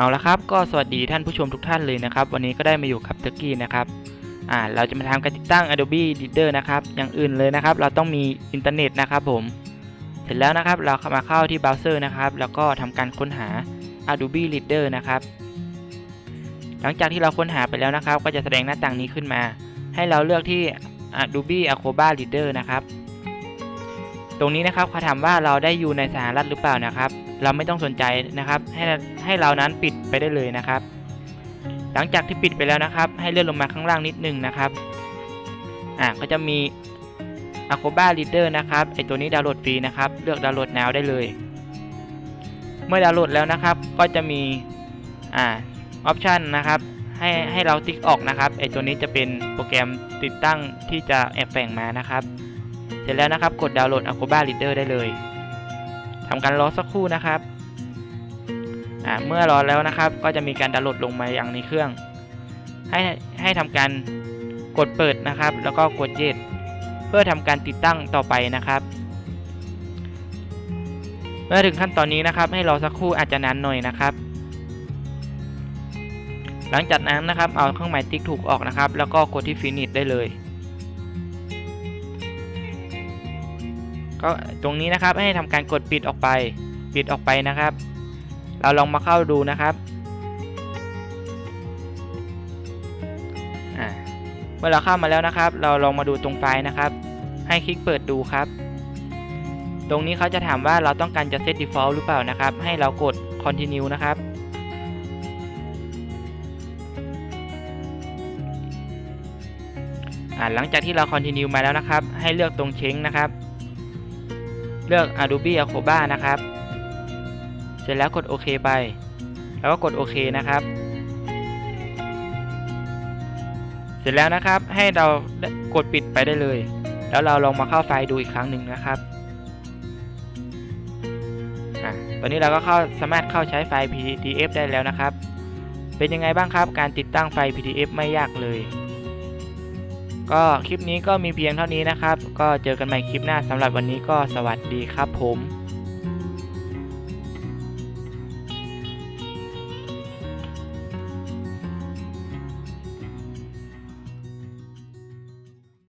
เอาละครับก็สวัสดีท่านผู้ชมทุกท่านเลยนะครับ วันนี้ก็ได้มาอยู่กับเทอร์กี้นะครับอ่าเราจะมาทำการติดตั้ง Adobe Reader นะครับอย่างอื่นเลยนะครับ เราต้องมีอินเทอร์เน็ตนะครับผม เสร็จแล้วนะครับเรามาเข้าที่เบราว์เซอร์นะครับ แล้วก็ทำการค้นหา Adobe Reader นะครับหลังจากที่เราค้นหาไปแล้วนะครับ ก็จะแสดงหน้าต่างนี้ขึ้นมา ให้เราเลือกที่ Adobe Acrobat Reader นะครับ ตรงนี้นะครับเขาถามว่าเราได้อยู่ในสหรัฐหรือเปล่านะครับ เราไม่ต้องสนใจนะครับให้ให้เรานั้นปิดไปได้เลยนะครับ หลังจากที่ปิดไปแล้วนะครับ ให้เลื่อนลงมาข้างล่างนิดนึงนะครับอ่าก็จะมี a c r o b a Reader นะครับไอตัวนี้ดาวน์โหลดฟรีนะครับเลือกดาวน์โหลด now ได้เลย เมื่อดาวน์โหลดแล้วนะครับ ก็จะมีอ่าออปชันนะครับให้ให้เราติ๊กออกนะครับไอตัวนี้จะเป็นโปรแกรมติดตั้งที่จะแอบแฝงมานะครับ เสร็จแล้วนะครับ กดดาวน์โหลด Acrobat Reader ได้เลยทำการรอสักครู่นะครับเมื่อรอแล้วนะครับ ก็จะมีการดาวน์โหลดลงมาอย่างในเครื่อง ให้ให้ทำการกดเปิดนะครับ แล้วก็กดเย็ดเพื่อทำการติดตั้งต่อไปนะครับ เมื่อถึงขั้นตอนนี้นะครับ ให้รอสักครู่อาจจะนานหน่อยนะครับ หลังจากนั้นนะครับ เอาเครื่องหมายติ๊กถูกออกนะครับ แล้วก็กดที่ Finish ได้เลย ก็ตรงนี้นะครับให้ทำการกดปิดออกไป ปิดออกไปนะครับ เราลองมาเข้าดูนะครับอ่าเมื่อเราเข้ามาแล้วนะครับ เราลองมาดูตรงไฟล์นะครับ ให้คลิกเปิดดูครับ ตรงนี้เขาจะถามว่าเราต้องการจะเซต default หรือเปล่านะครับ ให้เรากด continue นะครับอ่าหลังจากที่เรา continue มาแล้วนะครับ ให้เลือกตรงเช้งนะครับ เลือก Adobe Acrobat นะครับ เสร็จแล้วกดโอเคไป แล้วก็กดโอเคนะครับ เสร็จแล้วนะครับให้เรากดปิดไปได้เลย แล้วเราลองมาเข้าไฟล์ดูอีกครั้งหนึ่งนะครับตอนนี้เราก็เข้าสามารถเข้าใช้ไฟล์ PDF ได้แล้วนะครับ เป็นยังไงบ้างครับ การติดตั้งไฟล์ PDF ไม่ยากเลย ก็คลิปนี้ก็มีเพียงเท่านี้นะครับ ก็เจอกันใหม่คลิปหน้าสำหรับวันนี้ก็สวัสดีครับผม